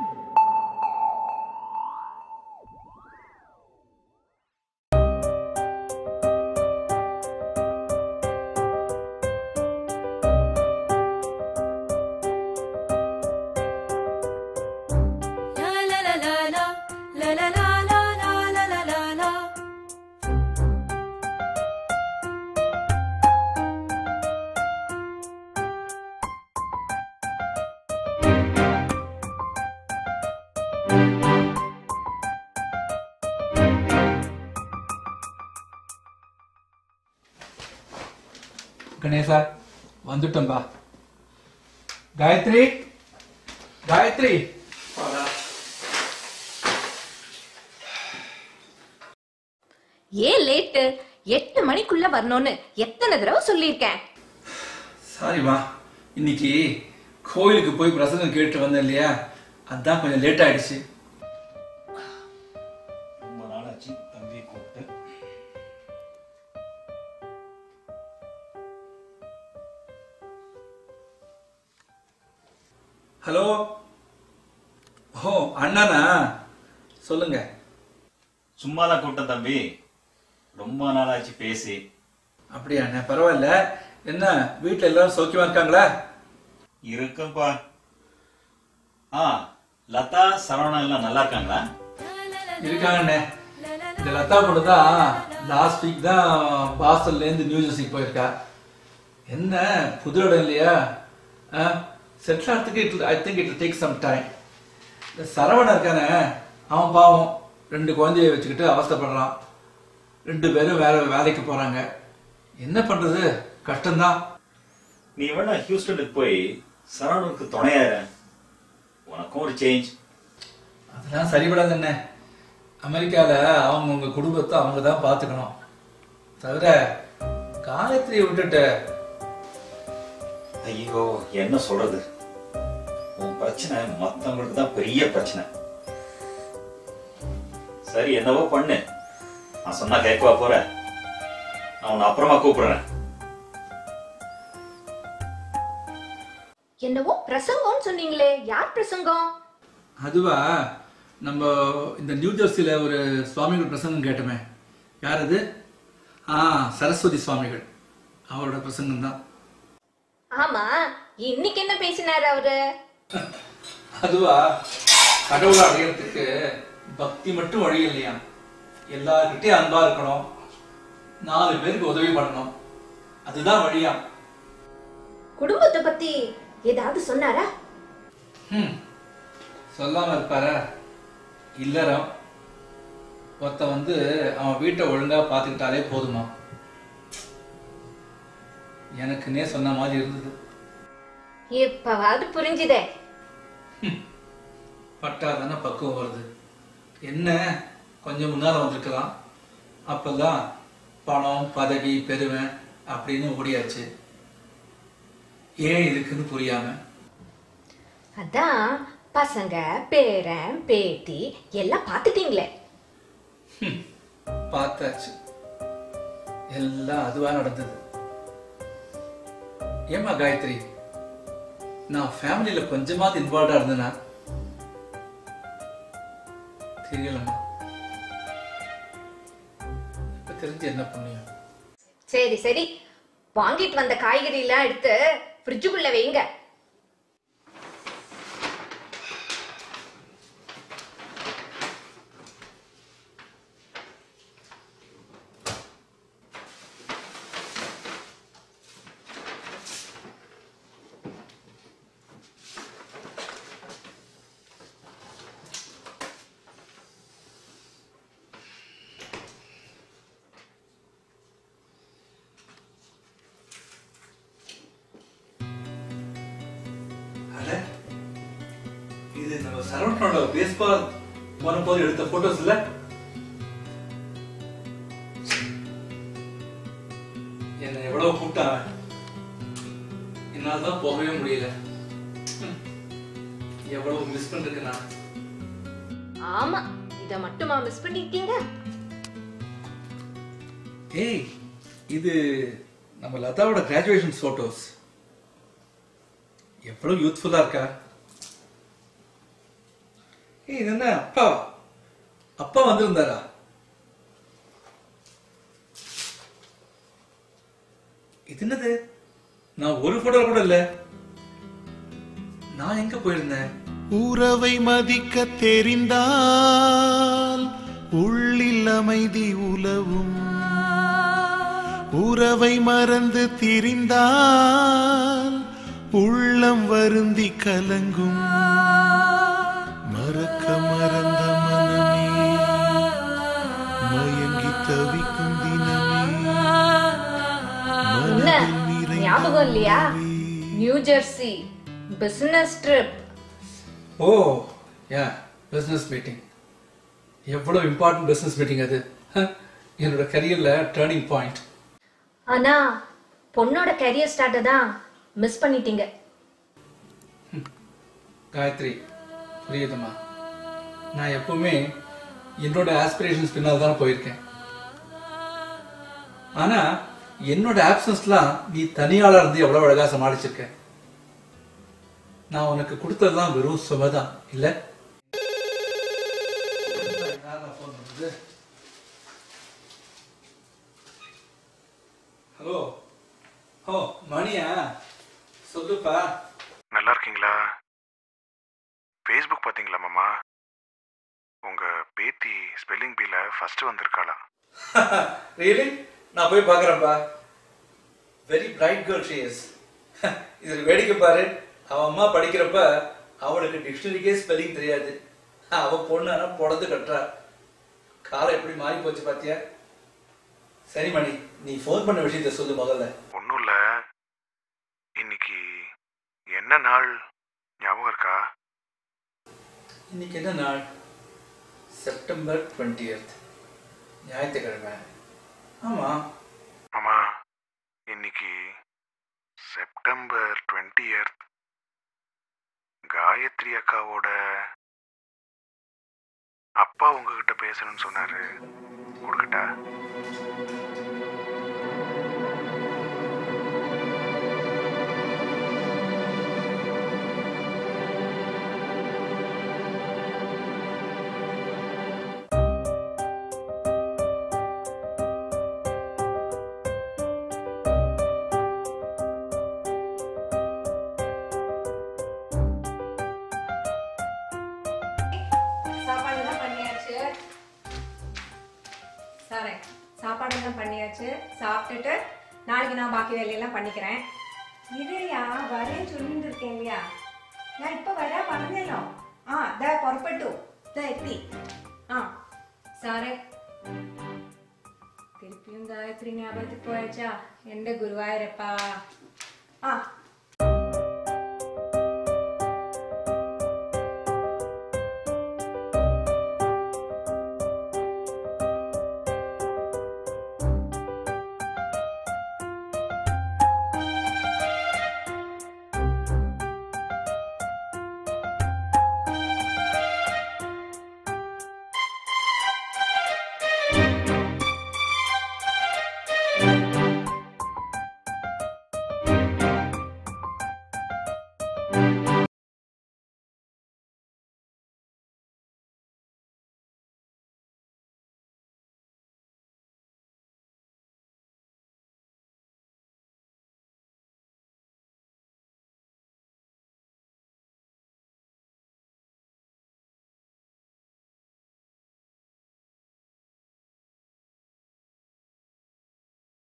you Ganesha வந்துட்டோம்பா Gayatri Gayatri. ஏன் late? எட்டு மணிக்குள்ள வரணும்னு எத்தனை தடவை சொல்லியிருக்கேன்? சாரிம்மா இன்னைக்கு கோயிலுக்கு போய் பிரசங்கம் கேட்டு வந்தேன் இல்லையா? அதான் கொஞ்சம் லேட் ஆயிடுச்சு. ஹலோ? ஓ அண்ணானா? சொல்லுங்க. சும்மா தான் கூப்பிட்டேன் தம்பி. ரொம்ப நாளாச்சு பேசி. அப்படியா அண்ணா பரவாயில்ல. என்ன வீட்டில் எல்லாரும் சௌக்கியமா இருக்காங்களா? இருக்கும்பா. ஆ லதா சரவணன் எல்லாம் நல்லா இருக்காங்களா? இருக்காங்க அண்ணே. இந்த லதா பொண்ணு தான் லாஸ்ட் வீக் தான் பாஸ்டர்ல இருந்து நியூ ஜெர்சிக்கு போயிருக்கா. என்ன புது இடம் இல்லையா? செட்டில் ஆகிறதுக்கு it I think it take some time இந்த சரவணன் இருக்கானே அவன் பாவம். ரெண்டு குழந்தைய வச்சுக்கிட்டு அவஸ்தைப்படுறான். ரெண்டு பேரும் வேற வேலைக்கு போறாங்க. என்ன பண்றது? கஷ்டம்தான். நீ வேணா ஹியூஸ்டனுக்கு போய் சரவணனுக்கு துணையாரு உனக்கும் ஒரு சேஞ்ச் அதெல்லாம் சரிபடாது என்ன அமெரிக்கால அவங்க உங்க குடும்பத்தை அவங்க தான் பார்த்துக்கணும். தவிர காயத்ரியை விட்டுட்டு ஐயோ என்ன சொல்றது? உன் பிரச்சனை மத்தவங்களுக்கு தான் பெரிய பிரச்சனை. சரி என்னவோ பண்ணு. நான் சொன்னா கேட்கவா போற? நான் உன்னை அப்புறமா கூப்பிடுறேன். என்னவோ பிரசங்கம்னு சொன்னீங்களே. யார் பிரசங்கம்? அதுவா? நம்ம இந்த நியூ ஜெர்சியில ஒரு சுவாமிகள் பிரசங்கம் கேட்டோமே. யார் அது? ஆ சரஸ்வதி சுவாமிகள். அவரோட பிரசங்கம் தான். ஆமா இன்னைக்கு என்ன பேசினாரு அவரு? அதுவா கடவுளை அடையறதுக்கு பக்தி மட்டும் வழி இல்லையா? எல்லார்கிட்டயும் அன்பா இருக்கணும். நாலு பேருக்கு உதவி பண்ணணும். அதுதான் வழியா. குடும்பத்தை பத்தி ஏதாவது சொன்னாரா? ம் சொல்லாம இருப்பாரா? இல்லறம் ஒருத்த வந்து அவன் வீட்டை ஒழுங்கா பார்த்துக்கிட்டாலே போதுமா? எனக்குன்னே சொன்ன மாதிரி இருந்தது. இப்பவாவது புரிஞ்சுதே. பட்டா தானே பக்குவம் வருது? என்ன? கொஞ்சம் முன்னால வந்திருக்கலாம். அப்பெல்லாம் பணம் பதவி பெருமை அப்படின்னு ஓடியாச்சு. ஏன் இருக்குன்னு புரியாம? அதான் பசங்க பேரன் பேத்தி எல்லாம் பார்த்துட்டீங்களே. பார்த்தாச்சு. எல்லாம் அதுவா நடந்தது. ஏமா காயத்ரி? நான் ஃபேமிலியில கொஞ்சமாவது இன்வால்வ்டா இருந்தேனா? தெரியலம்மா இப்ப தெரிஞ்சு என்ன புண்ணியம் சரி சரி. வாங்கிட்டு வந்த காய்கறி எல்லாம் எடுத்து ஃப்ரிட்ஜுக்குள்ள வைங்க. நம்ம சரவணனோட பேஸ்பால் வரும்போது எடுத்த போட்டோஸ் இல்ல என்னை எவ்வளவு அவன். என்னால தான் போகவே முடியல. எவ்வளவு மிஸ் பண்ணிருக்கேன் நான் ஆமா இத மட்டுமா மிஸ் பண்ணிருக்கீங்க ஏய் இது நம்ம லதாவோட கிராஜுவேஷன் போட்டோஸ் எவ்வளவு யூத்ஃபுல்லா இருக்கா ஏய் என்ன? அப்பா. அப்பா வந்திருந்தாரா? இது என்னது? நான் ஒரு போட்டோ கூட இல்ல. நான் எங்க போயிருந்தேன்? உறவை மதிக்க தெரிந்தால் உள்ளில் அமைதி உலவும். உறவை மறந்து திரிந்தால் உள்ளம் வருந்தி கலங்கும். ஞாபகம் இல்லையா. New Jersey business trip oh yeah business meeting எவ்வளவு இம்பார்ட்டன்ட் பிசினஸ் மீட்டிங் அது. என்னோட கரியர்ல டேர்னிங் பாயிண்ட் ஆனா பொண்ணோட கரியர் ஸ்டார்ட்டை தான் மிஸ் பண்ணிட்டீங்க. காயத்ரி புரியுதுமா நான் எப்பவுமே என்னோட ஆஸ்பிரேஷன்ஸ் பின்னால் தான் போயிருக்கேன். ஆனா என்னோட ஆப்சன்ஸ்லாம் நீ தனியாளா இருந்து எவ்வளவு அழகா சமாளிச்சிருக்க? நான் உனக்கு கொடுத்ததுதான் வெறும் சுமைதான். இல்ல? ஹலோ. ஓ மணியா? சொல்லுப்பா. நல்லா இருக்கீங்களா? ஃபேஸ்புக் பார்த்தீங்களா மாமா? உங்க பேத்தி ஸ்பெல்லிங் பீல ஃபர்ஸ்ட் வந்திருக்காளா ரியலி நான் போய் பார்க்குறேன்ப்பா very bright girl she is இதில் வேடிக்கை பாரு. அவன் அம்மா படிக்கிறப்ப அவளுக்கு டிக்ஷனரிக்கே ஸ்பெல்லிங் தெரியாது. அவ பொண்ணு ஆனா பொழந்து கட்டுறா. காலம் எப்படி மாறி போச்சு பாத்தியா? சரி மணி. நீ ஃபோன் பண்ண விஷயத்த சொல்லு முதல்ல. ஒன்றும் இல்லை. இன்னைக்கு என்ன நாள்? ஞாபகம் இருக்கா? இன்னைக்கு என்ன நாள்? செப்டம்பர் டுவெண்ட்டியத் ஞாயிற்றுக்கிழமை. ஆமா. மாமா இன்னைக்கு செப்டம்பர் டுவெண்ட்டி காயத்ரி அக்காவோட அப்பா உங்ககிட்ட பேசணும்னு சொன்னாரு கொடுக்கட்டா சாப்பாடெல்லாம் பண்ணியாச்சு சாப்பிட்டுட்டு நாளைக்கு நான் பாக்கி வேலையெல்லாம் பண்ணிக்கிறேன் இதையா வரேன் சொல்லிட்டு இருக்கேன் இல்லையா நான் இப்போ வர പറഞ്ഞല്ലോ ആ ദാ പുറപ്പെട്ടു ദാ എത്തി ആ സാറേ തിരുപ്പിയും ഗായത്രി ജ്ഞാപകത്തിൽ പോയച്ചാ എൻ്റെ ഗുരുവായൂരപ്പാ ആ